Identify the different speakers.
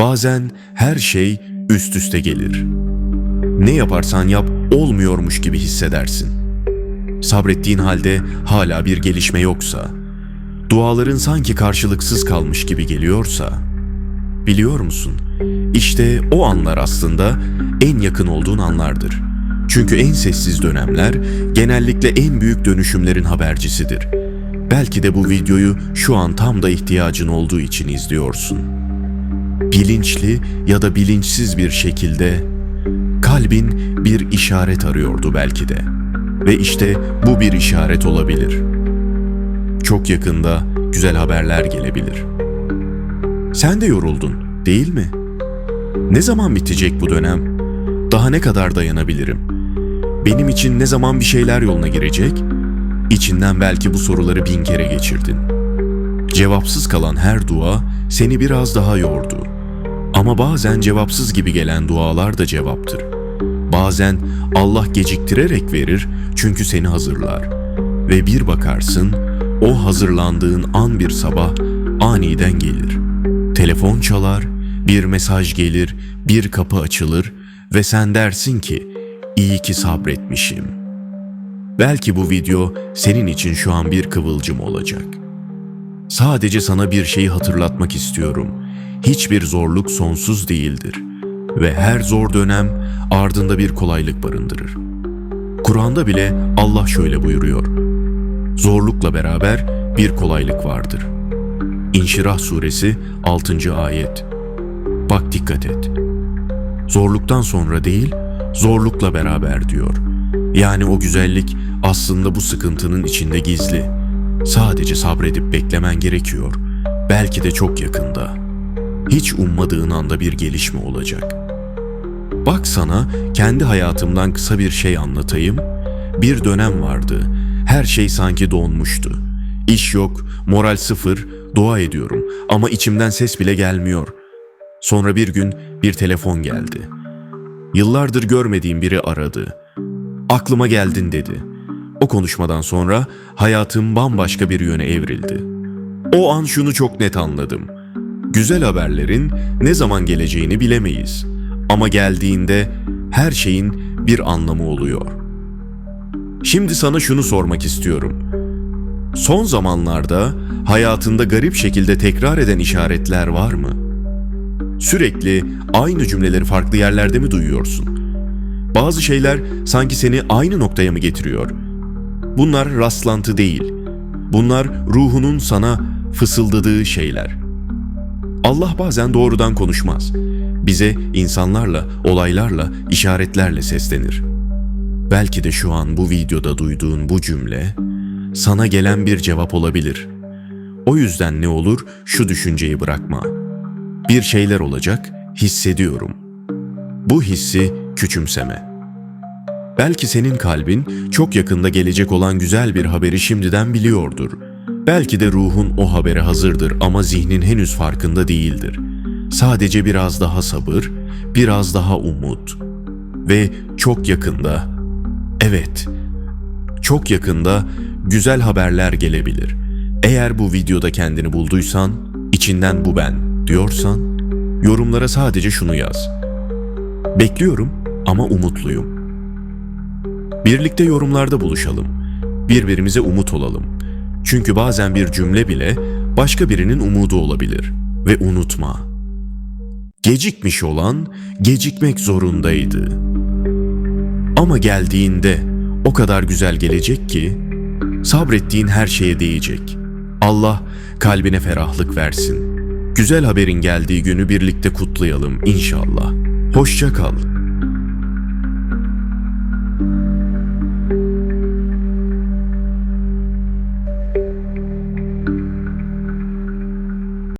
Speaker 1: Bazen her şey üst üste gelir. Ne yaparsan yap olmuyormuş gibi hissedersin. Sabrettiğin halde hala bir gelişme yoksa, duaların sanki karşılıksız kalmış gibi geliyorsa, biliyor musun? İşte o anlar aslında en yakın olduğun anlardır. Çünkü en sessiz dönemler genellikle en büyük dönüşümlerin habercisidir. Belki de bu videoyu şu an tam da ihtiyacın olduğu için izliyorsun. Bilinçli ya da bilinçsiz bir şekilde kalbin bir işaret arıyordu belki de. Ve işte bu bir işaret olabilir. Çok yakında güzel haberler gelebilir. Sen de yoruldun, değil mi? Ne zaman bitecek bu dönem? Daha ne kadar dayanabilirim? Benim için ne zaman bir şeyler yoluna girecek? İçinden belki bu soruları bin kere geçirdin. Cevapsız kalan her dua seni biraz daha yordu. Ama bazen cevapsız gibi gelen dualar da cevaptır. Bazen Allah geciktirerek verir çünkü seni hazırlar. Ve bir bakarsın o hazırlandığın an bir sabah aniden gelir. Telefon çalar, bir mesaj gelir, bir kapı açılır ve sen dersin ki iyi ki sabretmişim. Belki bu video senin için şu an bir kıvılcım olacak. Sadece sana bir şeyi hatırlatmak istiyorum. Hiçbir zorluk sonsuz değildir ve her zor dönem ardında bir kolaylık barındırır. Kur'an'da bile Allah şöyle buyuruyor. Zorlukla beraber bir kolaylık vardır. İnşirah suresi 6. ayet. Bak dikkat et. Zorluktan sonra değil, zorlukla beraber diyor. Yani o güzellik aslında bu sıkıntının içinde gizli. Sadece sabredip beklemen gerekiyor. Belki de çok yakında. Hiç ummadığın anda bir gelişme olacak. Bak sana kendi hayatımdan kısa bir şey anlatayım. Bir dönem vardı. Her şey sanki donmuştu. İş yok, moral sıfır, dua ediyorum ama içimden ses bile gelmiyor. Sonra bir gün bir telefon geldi. Yıllardır görmediğim biri aradı. Aklıma geldin dedi. O konuşmadan sonra hayatım bambaşka bir yöne evrildi. O an şunu çok net anladım. Güzel haberlerin ne zaman geleceğini bilemeyiz. Ama geldiğinde her şeyin bir anlamı oluyor. Şimdi sana şunu sormak istiyorum. Son zamanlarda hayatında garip şekilde tekrar eden işaretler var mı? Sürekli aynı cümleleri farklı yerlerde mi duyuyorsun? Bazı şeyler sanki seni aynı noktaya mı getiriyor? Bunlar rastlantı değil. Bunlar ruhunun sana fısıldadığı şeyler. Allah bazen doğrudan konuşmaz. Bize insanlarla, olaylarla, işaretlerle seslenir. Belki de şu an bu videoda duyduğun bu cümle sana gelen bir cevap olabilir. O yüzden ne olur şu düşünceyi bırakma. Bir şeyler olacak, hissediyorum. Bu hissi küçümseme. Belki senin kalbin çok yakında gelecek olan güzel bir haberi şimdiden biliyordur. Belki de ruhun o habere hazırdır ama zihnin henüz farkında değildir. Sadece biraz daha sabır, biraz daha umut ve çok yakında evet çok yakında güzel haberler gelebilir. Eğer bu videoda kendini bulduysan, içinden bu ben diyorsan, yorumlara sadece şunu yaz. Bekliyorum ama umutluyum. Birlikte yorumlarda buluşalım. Birbirimize umut olalım. Çünkü bazen bir cümle bile başka birinin umudu olabilir. Ve unutma. Gecikmiş olan gecikmek zorundaydı. Ama geldiğinde o kadar güzel gelecek ki sabrettiğin her şeye değecek. Allah kalbine ferahlık versin. Güzel haberin geldiği günü birlikte kutlayalım inşallah. Hoşça kal.